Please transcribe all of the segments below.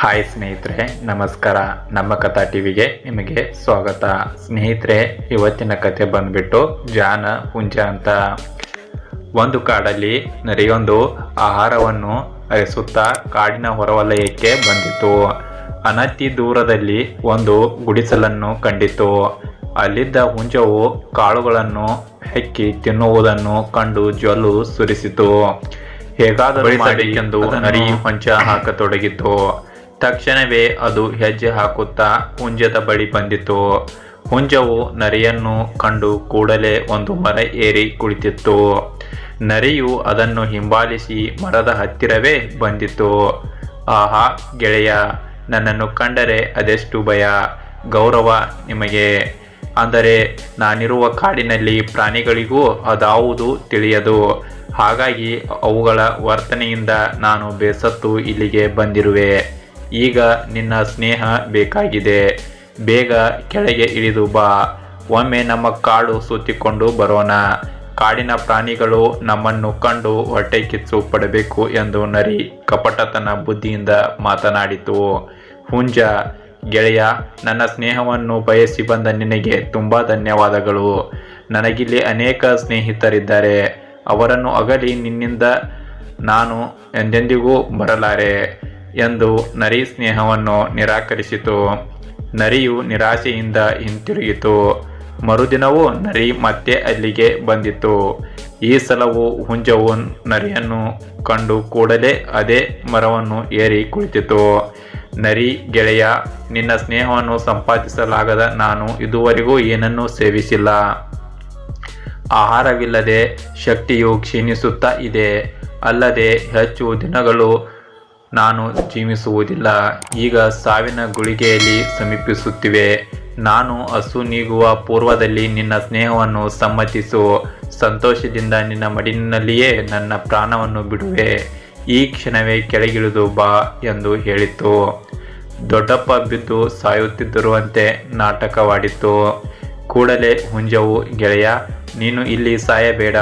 Hi ಸ್ನೇಹಿತರೆ ನಮಸ್ಕಾರ. ನಮ್ಮ ಕಥಾ ಟಿವಿಗೆ ನಿಮಗೆ ಸ್ವಾಗತ. ಸ್ನೇಹಿತರೆ ಇವತ್ತಿನ ಕತೆ ಬಂದ್ಬಿಟ್ಟು ಜಾನ ಹುಂಜ ಅಂತ. ಒಂದು ಕಾಡಲ್ಲಿ ನರಿಯೊಂದು ಆಹಾರವನ್ನು ಅರಿಸುತ್ತಾ ಕಾಡಿನ ಹೊರವಲಯಕ್ಕೆ ಬಂದಿತು. ಅನತಿ ದೂರದಲ್ಲಿ ಒಂದು ಗುಡಿಸಲನ್ನು ಕಂಡಿತು. ಅಲ್ಲಿದ್ದ ಹುಂಜವು ಕಾಳುಗಳನ್ನು ಹೆಕ್ಕಿ ತಿನ್ನುವುದನ್ನು ಕಂಡು ಜ್ವಲು ಸುರಿಸಿತು. ಹೇಗಾದರೂ ಎಂದು ನರಿ ಹೊಂಚ ಹಾಕತೊಡಗಿತು. ತಕ್ಷಣವೇ ಅದು ಹೆಜ್ಜೆ ಹಾಕುತ್ತಾ ಹುಂಜದ ಬಳಿ ಬಂದಿತು. ಹುಂಜವು ನರಿಯನ್ನು ಕಂಡು ಕೂಡಲೇ ಒಂದು ಮರ ಏರಿ ಕುಳಿತಿತ್ತು. ನರಿಯು ಅದನ್ನು ಹಿಂಬಾಲಿಸಿ ಮರದ ಹತ್ತಿರವೇ ಬಂದಿತು. ಆಹಾ, ಗೆಳೆಯ, ನನ್ನನ್ನು ಕಂಡರೆ ಅದೆಷ್ಟು ಭಯ, ಗೌರವ ನಿಮಗೆ. ಅಂದರೆ ನಾನಿರುವ ಕಾಡಿನಲ್ಲಿ ಪ್ರಾಣಿಗಳಿಗೂ ಅದಾವುದು ತಿಳಿಯದು. ಹಾಗಾಗಿ ಅವುಗಳ ವರ್ತನೆಯಿಂದ ನಾನು ಬೇಸತ್ತು ಇಲ್ಲಿಗೆ ಬಂದಿರುವೆ. ಈಗ ನಿನ್ನ ಸ್ನೇಹ ಬೇಕಾಗಿದೆ. ಬೇಗ ಕೆಳಗೆ ಇಳಿದು ಬಾ. ಒಮ್ಮೆ ನಮ್ಮ ಕಾಡು ಸುತ್ತಿಕೊಂಡು ಬರೋಣ. ಕಾಡಿನ ಪ್ರಾಣಿಗಳು ನಮ್ಮನ್ನು ಕಂಡು ಹೊಟ್ಟೆ ಕಿಚ್ಚು ಪಡಬೇಕು ಎಂದು ನರಿ ಕಪಟತನ ಬುದ್ಧಿಯಿಂದ ಮಾತನಾಡಿತು. ಹುಂಜ, ಗೆಳೆಯ, ನನ್ನ ಸ್ನೇಹವನ್ನು ಬಯಸಿ ಬಂದ ನಿನಗೆ ತುಂಬ ಧನ್ಯವಾದಗಳು. ನನಗಿಲ್ಲಿ ಅನೇಕ ಸ್ನೇಹಿತರಿದ್ದಾರೆ. ಅವರನ್ನು ಅಗಲಿ ನಿನ್ನಿಂದ ನಾನು ಎಂದೆಂದಿಗೂ ಬರಲಾರೆ. ಎಂದು ನರಿ ಸ್ನೇಹವನ್ನು ನಿರಾಕರಿಸಿತು. ನರಿಯು ನಿರಾಶೆಯಿಂದ ಹಿಂತಿರುಗಿತು. ಮರುದಿನವೂ ನರಿ ಮತ್ತೆ ಅಲ್ಲಿಗೆ ಬಂದಿತು. ಈ ಸಲವು ಹುಂಜವು ನರಿಯನ್ನು ಕಂಡು ಕೂಡಲೇ ಅದೇ ಮರವನ್ನು ಏರಿ ಕುಳಿತಿತು. ನರಿ ಗೆಳೆಯ, ನಿನ್ನ ಸ್ನೇಹವನ್ನು ಸಂಪಾದಿಸಲಾಗದ ನಾನು ಇದುವರೆಗೂ ಏನನ್ನೂ ಸೇವಿಸಿಲ್ಲ. ಆಹಾರವಿಲ್ಲದೆ ಶಕ್ತಿಯು ಕ್ಷೀಣಿಸುತ್ತಾ ಇದೆ. ಅಲ್ಲದೆ ಹೆಚ್ಚು ದಿನಗಳು ನಾನು ಜೀವಿಸುವುದಿಲ್ಲ. ಈಗ ಸಾವಿನ ಗುಳಿಗೆಯಲ್ಲಿ ಸಮೀಪಿಸುತ್ತಿವೆ. ನಾನು ಹಸು ನೀಗುವ ಪೂರ್ವದಲ್ಲಿ ನಿನ್ನ ಸ್ನೇಹವನ್ನು ಸಮ್ಮತಿಸು. ಸಂತೋಷದಿಂದ ನಿನ್ನ ಮಡಿನಲ್ಲಿಯೇ ನನ್ನ ಪ್ರಾಣವನ್ನು ಬಿಡುವೆ. ಈ ಕ್ಷಣವೇ ಕೆಳಗಿಳಿದು ಬಾ ಎಂದು ಹೇಳಿತು. ದೊಡ್ಡಪ್ಪ ಬಿದ್ದು ಸಾಯುತ್ತಿದ್ದಿರುವಂತೆ ನಾಟಕವಾಡಿತು. ಕೂಡಲೇ ಹುಂಜವು, ಗೆಳೆಯ, ನೀನು ಇಲ್ಲಿ ಸಾಯಬೇಡ.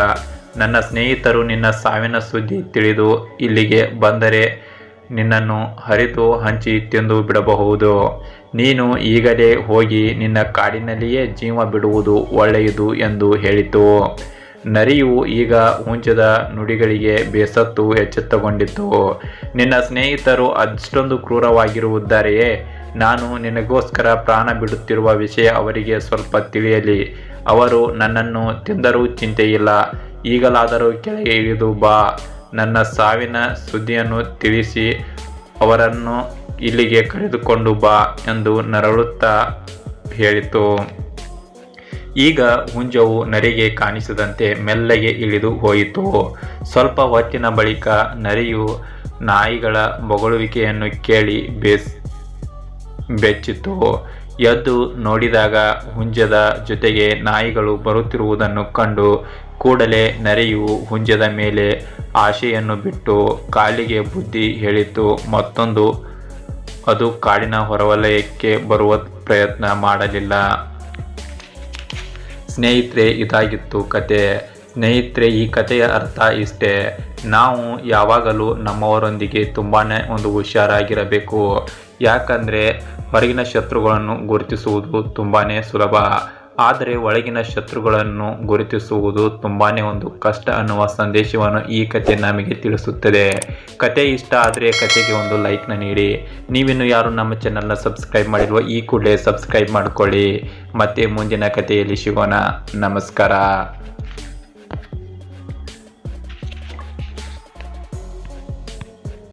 ನನ್ನ ಸ್ನೇಹಿತರು ನಿನ್ನ ಸಾವಿನ ಸುದ್ದಿ ತಿಳಿದು ಇಲ್ಲಿಗೆ ಬಂದರೆ ನಿನ್ನನ್ನು ಹರಿತು ಹಂಚಿ ತಿಂದು ಬಿಡಬಹುದು. ನೀನು ಈಗಲೇ ಹೋಗಿ ನಿನ್ನ ಕಾಡಿನಲ್ಲಿಯೇ ಜೀವ ಬಿಡುವುದು ಒಳ್ಳೆಯದು ಎಂದು ಹೇಳಿತು. ನರಿಯು ಈಗ ಹುಂಚದ ನುಡಿಗಳಿಗೆ ಬೇಸತ್ತು ಎಚ್ಚೆತ್ತುಕೊಂಡಿತು. ನಿನ್ನ ಸ್ನೇಹಿತರು ಅಷ್ಟೊಂದು ಕ್ರೂರವಾಗಿರುವುದರೆಯೇ, ನಾನು ನಿನಗೋಸ್ಕರ ಪ್ರಾಣ ಬಿಡುತ್ತಿರುವ ವಿಷಯ ಅವರಿಗೆ ಸ್ವಲ್ಪ ತಿಳಿಯಲಿ. ಅವರು ನನ್ನನ್ನು ತಿಂದರೂ ಚಿಂತೆಯಿಲ್ಲ. ಈಗಲಾದರೂ ಕೆಳಗೆ ಇಳಿದು ಬಾ. ನನ್ನ ಸಾವಿನ ಸುದ್ದಿಯನ್ನು ತಿಳಿಸಿ ಅವರನ್ನು ಇಲ್ಲಿಗೆ ಕರೆದುಕೊಂಡು ಬಾ ಎಂದು ನರಳುತ್ತಾ ಹೇಳಿತು. ಈಗ ಹುಂಜವು ನರಿಗೆ ಕಾಣಿಸದಂತೆ ಮೆಲ್ಲಗೆ ಇಳಿದು ಹೋಯಿತು. ಸ್ವಲ್ಪ ಹೊತ್ತಿನ ಬಳಿಕ ನರಿಯು ನಾಯಿಗಳ ಬೊಗಳುವಿಕೆಯನ್ನು ಕೇಳಿ ಬೇಸ್, ಬೆಚ್ಚಿತು. ಎದ್ದು ನೋಡಿದಾಗ ಹುಂಜದ ಜೊತೆಗೆ ನಾಯಿಗಳು ಬರುತ್ತಿರುವುದನ್ನು ಕಂಡು ಕೂಡಲೇ ನರಿಯು ಹುಂಜದ ಮೇಲೆ ಆಶೆಯನ್ನು ಬಿಟ್ಟು ಕಾಲಿಗೆ ಬುದ್ಧಿ ಹೇಳಿತು. ಮತ್ತೊಂದು, ಅದು ಕಾಡಿನ ಹೊರವಲಯಕ್ಕೆ ಬರುವ ಪ್ರಯತ್ನ ಮಾಡಲಿಲ್ಲ. ಸ್ನೇಹಿತರೆ, ಇದಾಗಿತ್ತು ಕತೆ. ಸ್ನೇಹಿತರೆ, ಈ ಕಥೆಯ ಅರ್ಥ ಇಷ್ಟೇ. ನಾವು ಯಾವಾಗಲೂ ನಮ್ಮವರೊಂದಿಗೆ ತುಂಬಾ ಒಂದು ಹುಷಾರಾಗಿರಬೇಕು. ಯಾಕಂದರೆ ಹೊರಗಿನ ಶತ್ರುಗಳನ್ನು ಗುರುತಿಸುವುದು ತುಂಬಾ ಸುಲಭ. ಆದರೆ ಒಳಗಿನ ಶತ್ರುಗಳನ್ನು ಗುರುತಿಸುವುದು ತುಂಬಾ ಒಂದು ಕಷ್ಟ ಅನ್ನುವ ಸಂದೇಶವನ್ನು ಈ ಕತೆ ನಮಗೆ ತಿಳಿಸುತ್ತದೆ. ಕತೆ ಇಷ್ಟ ಆದರೆ ಕತೆಗೆ ಒಂದು ಲೈಕ್ನ ನೀಡಿ. ನೀವಿನ್ನು ಯಾರು ನಮ್ಮ ಚಾನಲ್ನ ಸಬ್ಸ್ಕ್ರೈಬ್ ಮಾಡಿರುವ ಈ ಕೂಡಲೇ ಸಬ್ಸ್ಕ್ರೈಬ್ ಮಾಡಿಕೊಳ್ಳಿ. ಮತ್ತೆ ಮುಂದಿನ ಕಥೆಯಲ್ಲಿ ಸಿಗೋಣ. ನಮಸ್ಕಾರ.